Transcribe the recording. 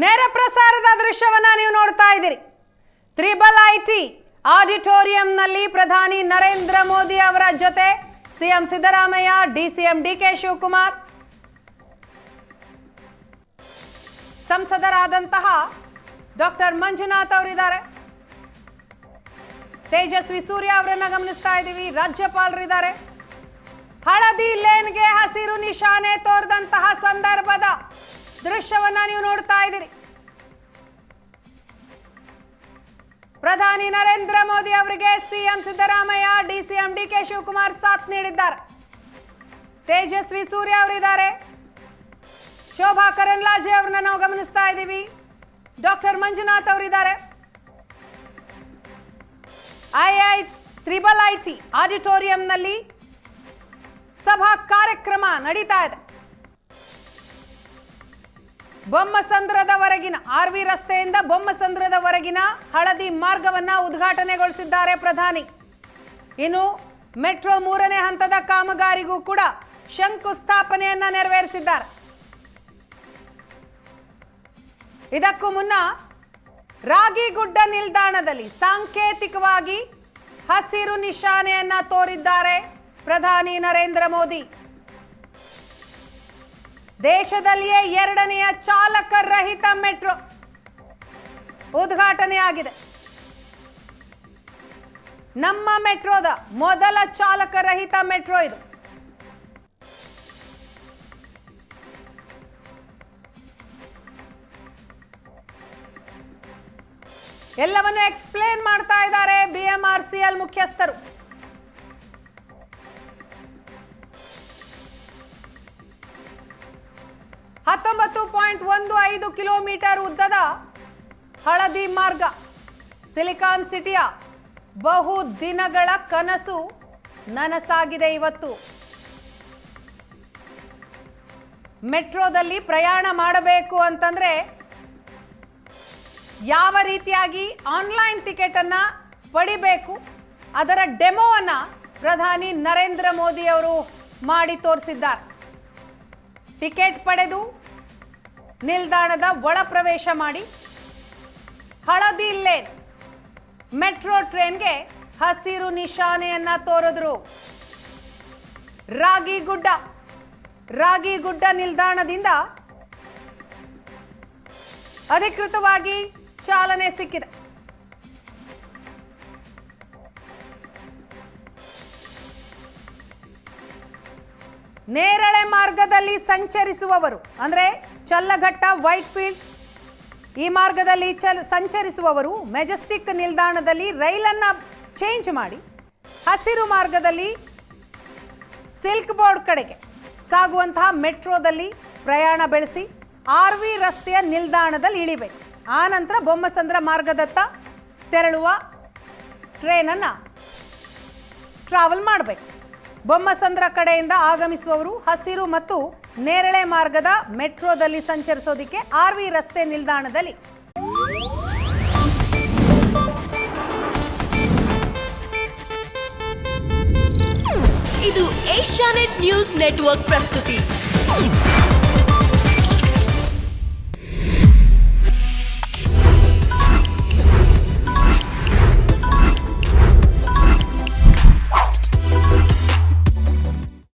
ನೇರ ಪ್ರಸಾರದ ದೃಶ್ಯವನ್ನ ನೀವು ನೋಡ್ತಾ ಇದ್ದೀರಿ. ತ್ರಿಬಲ್ ಐಟಿ ಆಡಿಟೋರಿಯಂನಲ್ಲಿ ಪ್ರಧಾನಿ ನರೇಂದ್ರ ಮೋದಿ ಅವರ ಜೊತೆ CM Siddaramaiah, DCM DK Shivakumar. ಸಂಸದರಾದಂತಹ ಡಾಕ್ಟರ್ ಮಂಜುನಾಥ್ ಅವರಿದ್ದಾರೆ. ತೇಜಸ್ವಿ ಸೂರ್ಯ ಅವರನ್ನ ಗಮನಿಸ್ತಾ ಇದ್ದೀವಿ. ರಾಜ್ಯಪಾಲರಿದ್ದಾರೆ. ಹಳದಿ ಲೇನ್ಗೆ ಹಸಿರು ನಿಶಾನೆ ತೋರಿದಂತಹ ಸಂದರ್ಭದ ದೃಶ್ಯವನ್ನ ನೀವು ನೋಡ್ತಾ ಇದ್ದೀರಿ. ಪ್ರಧಾನಿ ನರೇಂದ್ರ ಮೋದಿ ಅವರಿಗೆ CM Siddaramaiah, DCM D K Shivakumar ಸಾಥ್ ನೀಡಿದ್ದಾರೆ. ತೇಜಸ್ವಿ ಸೂರ್ಯ ಅವರಿದ್ದಾರೆ. ಶೋಭಾ ಕರಂದ್ಲಾಜೆ ಅವ್ರನ್ನ ನಾವು ಗಮನಿಸ್ತಾ ಇದ್ದೀವಿ. ಡಾಕ್ಟರ್ ಮಂಜುನಾಥ್ ಅವರಿದ್ದಾರೆ. ಐಐ ತ್ರಿಬಲ್ ಐಟಿ ಆಡಿಟೋರಿಯಂನಲ್ಲಿ ಸಭಾ ಕಾರ್ಯಕ್ರಮ ನಡೀತಾ ಇದೆ. ಬೊಮ್ಮಸಂದ್ರದವರೆಗಿನ ಆರ್ ವಿ ರಸ್ತೆಯಿಂದ ಬೊಮ್ಮಸಂದ್ರದವರೆಗಿನ ಹಳದಿ ಮಾರ್ಗವನ್ನ ಉದ್ಘಾಟನೆಗೊಳಿಸಿದ್ದಾರೆ ಪ್ರಧಾನಿ. ಇನ್ನು ಮೆಟ್ರೋ ಮೂರನೇ ಹಂತದ ಕಾಮಗಾರಿಗೂ ಕೂಡ ಶಂಕುಸ್ಥಾಪನೆಯನ್ನ ನೆರವೇರಿಸಿದ್ದಾರೆ. ಇದಕ್ಕೂ ಮುನ್ನ ರಾಗಿಗುಡ್ಡ ನಿಲ್ದಾಣದಲ್ಲಿ ಸಾಂಕೇತಿಕವಾಗಿ ಹಸಿರು ನಿಶಾನೆಯನ್ನ ತೋರಿದ್ದಾರೆ ಪ್ರಧಾನಿ ನರೇಂದ್ರ ಮೋದಿ. ದೇಶದಲ್ಲಿಯೇ ಎರಡನೆಯ ಚಾಲಕ ರಹಿತ ಮೆಟ್ರೋ ಉದ್ಘಾಟನೆಯಾಗಿದೆ ನಮ್ಮ ಮೆಟ್ರೋದ ಮೊದಲ ಚಾಲಕ ರಹಿತ ಮೆಟ್ರೋ ಇದು. ಎಲ್ಲವನ್ನು ಎಕ್ಸ್ಪ್ಲೇನ್ ಮಾಡ್ತಾ ಇದ್ದಾರೆ ಬಿಎಂಆರ್ಸಿಎಲ್ ಮುಖ್ಯಸ್ಥರು. ಹತ್ತೊಂಬತ್ತು ಪಾಯಿಂಟ್ ಒಂದು ಐದು ಕಿಲೋಮೀಟರ್ ಉದ್ದದ ಹಳದಿ ಮಾರ್ಗ, ಸಿಲಿಕಾನ್ ಸಿಟಿಯ ಬಹು ದಿನಗಳ ಕನಸು ನನಸಾಗಿದೆ ಇವತ್ತು. ಮೆಟ್ರೋದಲ್ಲಿ ಪ್ರಯಾಣ ಮಾಡಬೇಕು ಅಂತಂದ್ರೆ ಯಾವ ರೀತಿಯಾಗಿ ಆನ್ಲೈನ್ ಟಿಕೆಟ್ ಅನ್ನ ಪಡಿಬೇಕು, ಅದರ ಡೆಮೋವನ್ನು ಪ್ರಧಾನಿ ನರೇಂದ್ರ ಮೋದಿ ಅವರು ಮಾಡಿ ತೋರಿಸಿದ್ದಾರೆ. ಟಿಕೆಟ್ ಪಡೆದು ನಿಲ್ದಾಣದ ಒಳ ಪ್ರವೇಶ ಮಾಡಿ ಹಳದಿ ಲೇನ್ ಮೆಟ್ರೋ ಟ್ರೈನ್ಗೆ ಹಸಿರು ನಿಶಾನೆಯನ್ನ ತೋರಿದ್ರು. ರಾಗಿಗುಡ್ಡ ರಾಗಿಗುಡ್ಡ ನಿಲ್ದಾಣದಿಂದ ಅಧಿಕೃತವಾಗಿ ಚಾಲನೆ ಸಿಕ್ಕಿದೆ. ನೇರಳೆ ಮಾರ್ಗದಲ್ಲಿ ಸಂಚರಿಸುವವರು, ಅಂದ್ರೆ ಚಲ್ಲಘಟ್ಟ, ವೈಟ್ ಫೀಲ್ಡ್, ಈ ಮಾರ್ಗದಲ್ಲಿ ಸಂಚರಿಸುವವರು ಮೆಜೆಸ್ಟಿಕ್ ನಿಲ್ದಾಣದಲ್ಲಿ ರೈಲನ್ನ ಚೇಂಜ್ ಮಾಡಿ, ಹಸಿರು ಮಾರ್ಗದಲ್ಲಿ ಸಿಲ್ಕ್ ಬೋರ್ಡ್ ಕಡೆಗೆ ಸಾಗುವಂತಹ ಮೆಟ್ರೋದಲ್ಲಿ ಪ್ರಯಾಣ ಬೆಳೆಸಿ ಆರ್ ವಿ ರಸ್ತೆಯ ನಿಲ್ದಾಣದಲ್ಲಿ ಇಳಿಬೇಕು. ಆ ನಂತರ ಬೊಮ್ಮಸಂದ್ರ ಮಾರ್ಗದತ್ತ ತೆರಳುವ ಟ್ರೈನನ್ನು ಟ್ರಾವೆಲ್ ಮಾಡಬೇಕು. ಬೊಮ್ಮಸಂದ್ರ ಕಡೆಯಿಂದ ಆಗಮಿಸುವವರು ಹಸಿರು ಮತ್ತು ನೇರಳೆ ಮಾರ್ಗದ ಮೆಟ್ರೋದಲ್ಲಿ ಸಂಚರಿಸೋದಿಕ್ಕೆ ಆರ್ ವಿ ರಸ್ತೆ ನಿಲ್ದಾಣದಲ್ಲಿ. ಇದು ಏಷ್ಯಾನೆಟ್ ನ್ಯೂಸ್ ನೆಟ್ವರ್ಕ್ ಪ್ರಸ್ತುತಿ.